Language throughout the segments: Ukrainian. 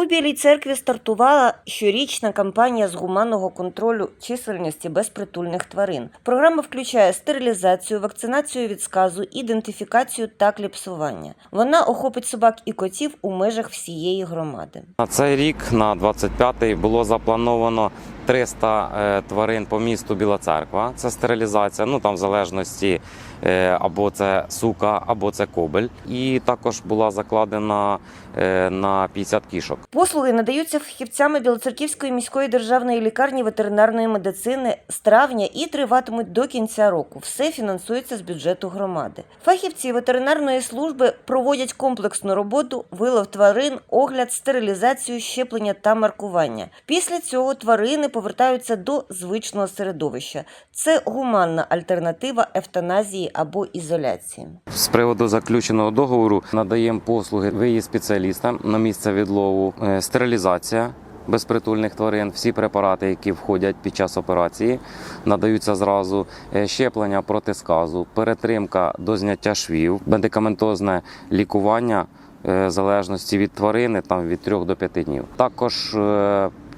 У Білій церкві стартувала щорічна кампанія з гуманного контролю чисельності безпритульних тварин. Програма включає стерилізацію, вакцинацію від сказу, ідентифікацію та кліпсування. Вона охопить собак і котів у межах всієї громади. На цей рік, на 25-й, було заплановано 300 е, тварин по місту Біла Церква. Це стерилізація, ну там в залежності е, або це сука, або це кобель. І також була закладена е, на 50 кішок. Послуги надаються фахівцями Білоцерківської міської державної лікарні ветеринарної медицини з травня і триватимуть до кінця року. Все фінансується з бюджету громади. Фахівці ветеринарної служби проводять комплексну роботу, вилов тварин, огляд, стерилізацію, щеплення та маркування. Після цього тварини повертаються до звичного середовища. Це гуманна альтернатива евтаназії або ізоляції. З приводу заключеного договору надаємо послуги виїзд спеціалістам на місце відлову, е, стерилізація. Безпритульних тварин, всі препарати, які входять під час операції, надаються зразу Е, щеплення проти сказу, перетримка до зняття швів, медикаментозне лікування е, залежності від тварини, там від 3 до 5 днів. Також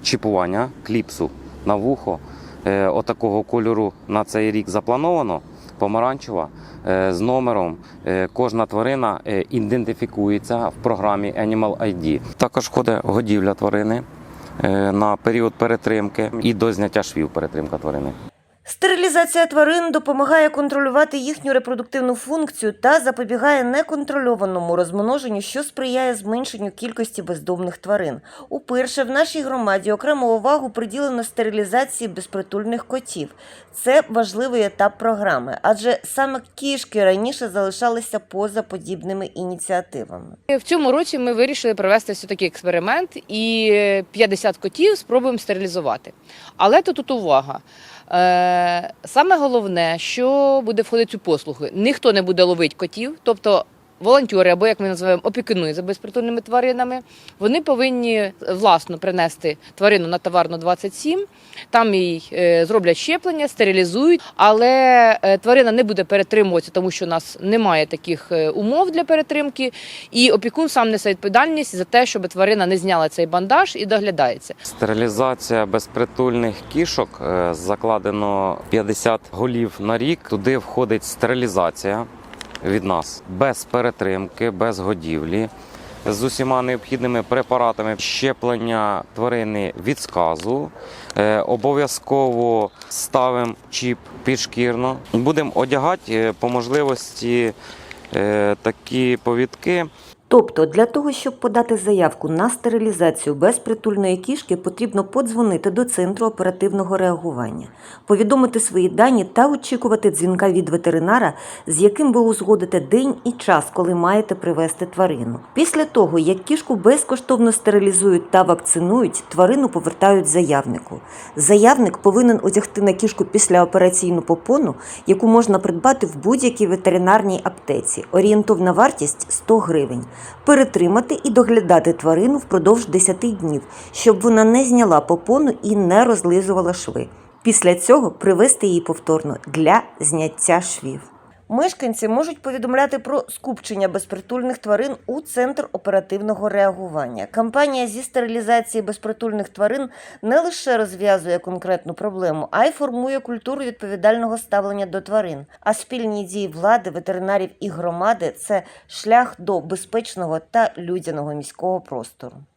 чіпування кліпсу на вухо. Е, Отакого кольору на цей рік заплановано. Помаранчева е, з номером. Е, Кожна тварина е, ідентифікується в програмі Animal ID. Також входить годівля тварини на період перетримки і до зняття швів перетримка тварини. Стерилізація тварин допомагає контролювати їхню репродуктивну функцію та запобігає неконтрольованому розмноженню, що сприяє зменшенню кількості бездомних тварин. Уперше в нашій громаді окрему увагу приділено стерилізації безпритульних котів. Це важливий етап програми, адже саме кішки раніше залишалися поза подібними ініціативами. В цьому році ми вирішили провести все таки експеримент і 50 котів спробуємо стерилізувати. Але тут увага. Е, саме головне, що буде входити цю послугу, ніхто не буде ловити котів, тобто. Волонтери, або як ми називаємо, опікуни за безпритульними тваринами, вони повинні власно принести тварину на товарну 27, там їй е, зроблять щеплення, стерилізують, але е, тварина не буде перетримуватися, тому що у нас немає таких е, умов для перетримки. І опікун сам несе відповідальність за те, щоб тварина не зняла цей бандаж і доглядається. Стерилізація безпритульних кішок е, закладено 50 голів на рік. Туди входить стерилізація від нас без перетримки, без годівлі. З усіма необхідними препаратами щеплення тварини від сказу. Е, обов'язково ставимо чіп підшкірно. Будемо одягати е, по можливості е, такі повідки. Тобто, для того, щоб подати заявку на стерилізацію безпритульної кішки, потрібно подзвонити до центру оперативного реагування, повідомити свої дані та очікувати дзвінка від ветеринара, з яким ви узгодите день і час, коли маєте привезти тварину. Після того, як кішку безкоштовно стерилізують та вакцинують, тварину повертають заявнику. Заявник повинен одягти на кішку післяопераційну попону, яку можна придбати в будь-якій ветеринарній аптеці. Орієнтовна вартість 100 гривень. Перетримати і доглядати тварину впродовж 10 днів, щоб вона не зняла попону і не розлизувала шви. Після цього привести її повторно для зняття швів. Мешканці можуть повідомляти про скупчення безпритульних тварин у центр оперативного реагування. Кампанія зі стерилізації безпритульних тварин не лише розв'язує конкретну проблему, а й формує культуру відповідального ставлення до тварин. А спільні дії влади, ветеринарів і громади це шлях до безпечного та людяного міського простору.